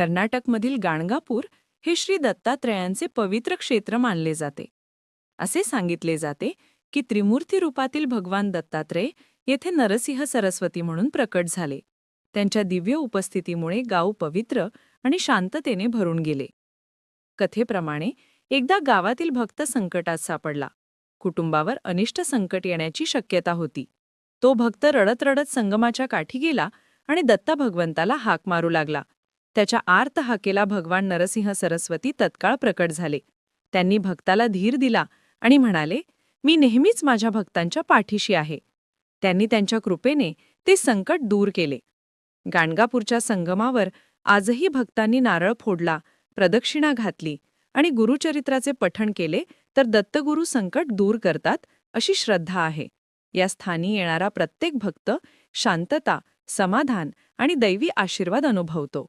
कर्नाटकमधील गाणगापूर हे श्री दत्तात्रयांचे पवित्र क्षेत्र मानले जाते. असे सांगितले जाते की त्रिमूर्ती रूपातील भगवान दत्तात्रय येथे नरसिंह सरस्वती म्हणून प्रकट झाले. त्यांच्या दिव्य उपस्थितीमुळे गाव पवित्र आणि शांततेने भरून गेले. कथेप्रमाणे एकदा गावातील भक्त संकटात सापडला. कुटुंबावर अनिष्ट संकट येण्याची शक्यता होती. तो भक्त रडत रडत संगमाच्या काठी गेला आणि दत्ता भगवंताला हाक मारू लागला. त्याच्या आर्त हाकेला भगवान नरसिंह सरस्वती तत्काळ प्रकट झाले. त्यांनी भक्ताला धीर दिला आणि म्हणाले मी नेहमीच माझ्या भक्तांच्या पाठीशी आहे. त्यांनी त्यांच्या कृपेने ते संकट दूर केले. गाणगापूरच्या संगमावर आजही भक्तांनी नारळ फोडला प्रदक्षिणा घातली आणि गुरुचरित्राचे पठण केले तर दत्तगुरु संकट दूर करतात अशी श्रद्धा आहे. या स्थानी येणारा प्रत्येक भक्त शांतता समाधान आणि दैवी आशीर्वाद अनुभवतो.